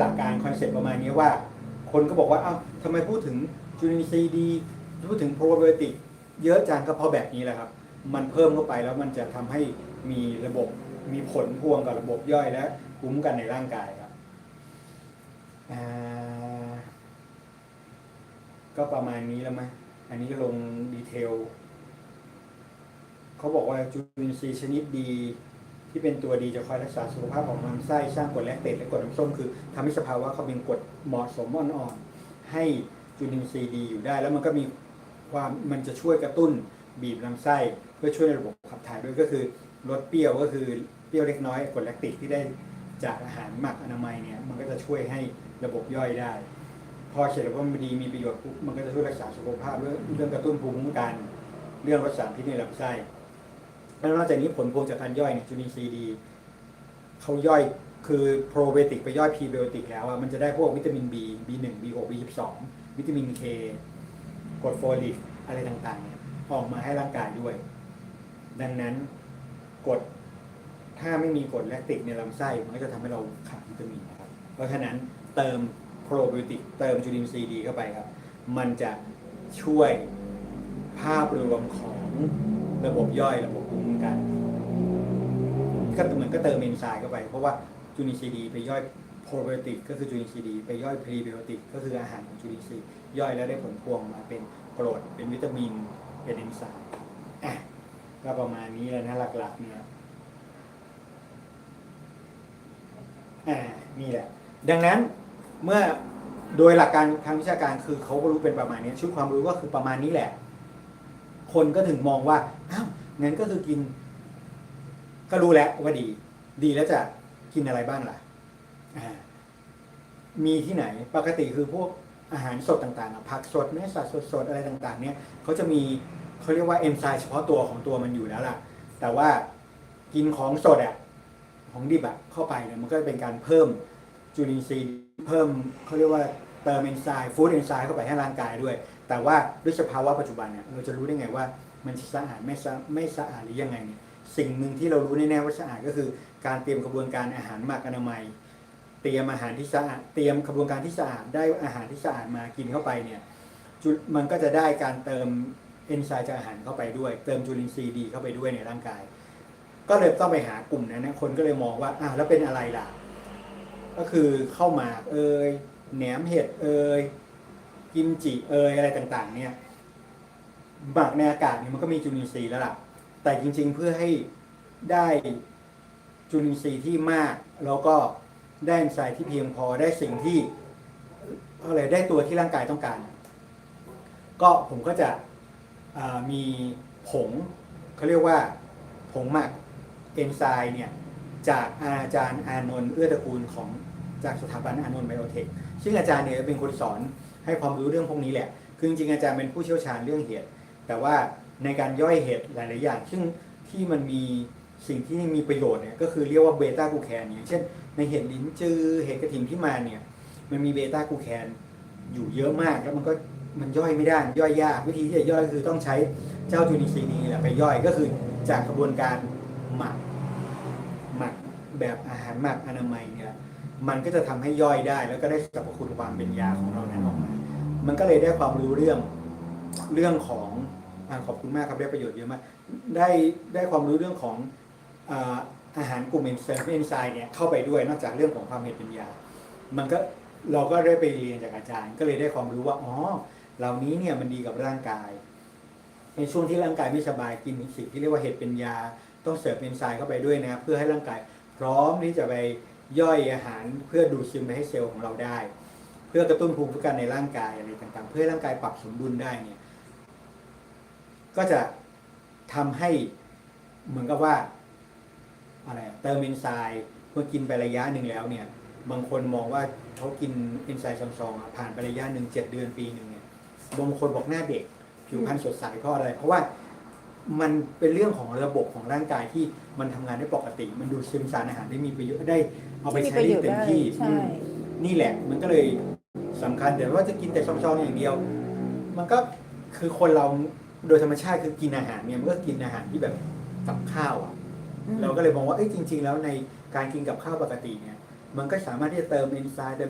หลักการคอนเซ็ปต์ประมาณนี้ว่า คนก็บอกว่า เอ้าทำไมพูดถึงจุลินทรีย์ดี พูดถึงโปรไบโอติกเยอะจังก็เพราะแบบนี้แหละครับ มันเพิ่มเข้าไปแล้วมันจะทำให้มีระบบมีผลพวงกับระบบย่อยและภูมิคุ้มกันในร่างกายครับก็ประมาณนี้แล้วมั้ยอันนี้ก็ลงดีเทลเขาบอกว่าจุลินทรีย์ชนิดดี ที่เป็นตัวดีจะคอยรักษาสุขภาพของลำไส้สร้างกรดแลคเตตและกรดน้ำส้มคือทำให้สภาวะเขาเป็นกรดเหมาะสมอ่อนๆให้จุลินทรีย์ดีอยู่ได้ แล้วมันก็มีความมันจะช่วยกระตุ้นบีบลำไส้เพื่อช่วยในระบบขับถ่ายด้วยก็คือลดเปรี้ยวก็คือเปรี้ยวเล็กน้อยกรดแลคติกที่ได้จากอาหารหมักอนามัยเนี่ยมันก็จะช่วยให้ระบบย่อยได้ พอเสร็จแล้วว่ามันดีมีประโยชน์ปุ๊บมันก็จะช่วยรักษาสุขภาพเรื่องเรื่องกระตุ้นภูมิคุ้มกัน เรื่องลดสารพิษในลำไส้ แล้วนอกจากนี้ผลพวงจากการย่อยเนี่ยจุลินทรีย์ดีเขาย่อยคือโปรไบโอติกไปย่อยพรีไบโอติกแล้วอะมันจะได้พวกวิตามิน B B1 B6 B12 วิตามิน K กรดโฟลิกอะไรต่างๆเนี่ยออกมาให้ร่างกายด้วย ดังนั้นกรดถ้าไม่มีกรดแลคติกในลำไส้มันก็จะทำให้เราขาดวิตามินนะครับ เพราะฉะนั้นเติมโปรไบโอติกเติมจุลินทรีย์ดีเข้าไปครับ มันจะช่วยภาพรวมของระบบย่อยระบบภูมิ กันก็เหมือนก็เติมเอนไซม์เข้าไป เพราะว่าจุลินทรีย์ดีไปย่อยโปรไบโอติกก็คือจุลินทรีย์ดีไปย่อยพรีไบโอติกก็คืออาหารของจุลินทรีย์ย่อยแล้วได้ผลพวงมาเป็นกรดเป็นวิตามิน เป็นเอนไซม์อะก็ประมาณนี้แล้วนะหลักๆเนี่ยอ่านี่แหละ ดังนั้นเมื่อโดยหลักการทางวิชาการคือเขาก็รู้เป็นประมาณนี้ ชุดความรู้ก็คือประมาณนี้แหละ คนก็ถึงมองว่า งั้นก็คือกิน ก็รู้แล้วว่าดี ดีแล้วจะกินอะไรบ้างล่ะมีที่ไหนปกติคือพวกอาหารสดต่างๆผักสดเนื้อสัตว์สดๆอะไรต่าง ๆ เนี่ยเขาจะมีเขาเรียกว่าเอนไซม์เฉพาะตัวของตัวมันอยู่แล้วล่ะ แต่ว่ากินของสดอะของดิบอะเข้าไปเนี่ยมันก็เป็นการเพิ่มจุลินทรีย์เพิ่มเขาเรียกว่าเติมเอนไซม์ฟู้ดเอนไซม์เข้าไปให้ร่างกายด้วย แต่ว่าด้วยสภาวะปัจจุบันเนี่ยเราจะรู้ได้ไงว่า มันสะอาดไม่สะไม่สะอาดหรือยังไงเนี่ยสิ่งหนึ่งที่เรารู้แน่ๆว่าสะอาดก็คือ การเตรียมกระบวนการอาหารหมักอนามัย เตรียมอาหารที่สะอาดเตรียมกระบวนการที่สะอาดได้อาหารที่สะอาดมากินเข้าไปเนี่ยจุมันก็จะได้การเติมเอนไซม์จากอาหารเข้าไปด้วย เติมจุลินทรีย์ดีเข้าไปด้วยในร่างกาย ก็เลยต้องไปหากลุ่มนั้นนะคนก็เลยมองว่าอ้าวแล้วเป็นอะไรล่ะ ก็คือเข้าวหมากเอยแหนมเห็ดเอย กิมจิเอยอะไรต่างๆ เนี่ยหมักในอากาศเนี่ยมันก็มีจุลินทรีย์แล้วล่ะแต่จริง ๆ เพื่อให้ได้จุลินทรีย์ที่มาก แล้วก็ได้เอนไซม์ที่เพียงพอได้สิ่งที่อะไรได้ตัวที่ร่างกายต้องการ ก็ผมก็จะมีผงเขาเรียกว่าผงหมักเอนไซม์เนี่ยจากอาจารย์อานนท์เอื้อตระกูลของจากสถาบันอานนท์ไบโอเทคซึ่งอาจารย์เนี่ยเป็นคนสอน ให้ความรู้เรื่องพวกนี้แหละ คือจริงๆอาจารย์เป็นผู้เชี่ยวชาญเรื่องเห็ด แต่ว่าในการย่อยเห็ดหลายๆอย่าง ซึ่งที่มันมีสิ่งที่มีประโยชน์เนี่ยก็คือเรียกว่าเบต้ากูแคนอย่างเช่น ในเห็ดลิ้นจือเห็ดกระถิ่นที่มาเนี่ยมันมีเบต้ากูแคนอยู่เยอะมากแล้วมันก็มันย่อยไม่ได้ย่อยยากวิธีที่จะย่อยคือต้องใช้เจ้าจุลินทรีย์นี้แหละไปย่อยก็คือจากกระบวนการหมักหมักแบบอาหารหมักอนามัยเนี่ยมันก็จะทำให้ย่อยได้ แล้วก็ได้สรรพคุณความเป็นยาของเรา มันก็เลยได้ความรู้เรื่องเรื่องของอขอบคุณมากครับได้ประโยชน์เยอะมากได้ได้ความรู้เรื่องของอาอาหารกลุ่มเอนไซม์เอนไซม์เนี่ยเข้าไปด้วยนอกจากเรื่องของความเห็นเป็นยา มันก็เราก็ได้ไปเรียนจากอาจารย์ ก็เลยได้ความรู้ว่าอ๋อเหล่านี้เนี่ยมันดีกับร่างกาย ในช่วงที่ร่างกายไม่สบายกินสิ่งที่เรียกว่าเห็ดเป็นยา ต้องเสริมเอนไซม์เข้าไปด้วยนะเพื่อให้ร่างกาย พร้อมที่จะไปย่อยอาหารเพื่อดูดซึมไปให้เซลล์ของเราได้ พื่อกระตุ้นภูมิคุ้มกันในร่างกายอะไรต่างๆ เพื่อให้ร่างกายปรับสมดุลได้เนี่ย ก็จะทำให้เหมือนกับว่าอะไรอะเติมเอนไซม์เมื่อกินไประยะหนึ่งแล้วเนี่ย บางคนมองว่าเขากินเอนไซม์ซองๆอะผ่านไประยะหนึ่งเจ็ดเดือนปีหนึ่งเนี่ยบางคนบอกหน้าเด็ก ผิวพรรณสดใสเพราะอะไร เพราะว่ามันเป็นเรื่องของระบบของร่างกายที่มันทำงานได้ปกติ มันดูดซึมสารอาหารได้มีประโยชน์ได้เอาไปที่มีใช้ประโยได้ชน์เต็มได้ที่ใช่อืมนี่แหละมันก็เลย สำคัญแต่ว่าจะกินแต่ซองๆอย่างเดียว มันก็คือคนเราโดยธรรมชาติคือกินอาหารเนี่ยมันก็กินอาหารที่แบบกับข้าวอะอืมเราก็เลยมองว่าเอ้ยจริง ๆ แล้วในการกินกับข้าวปกติเนี่ย มันก็สามารถที่จะเติมเอนไซม์เติม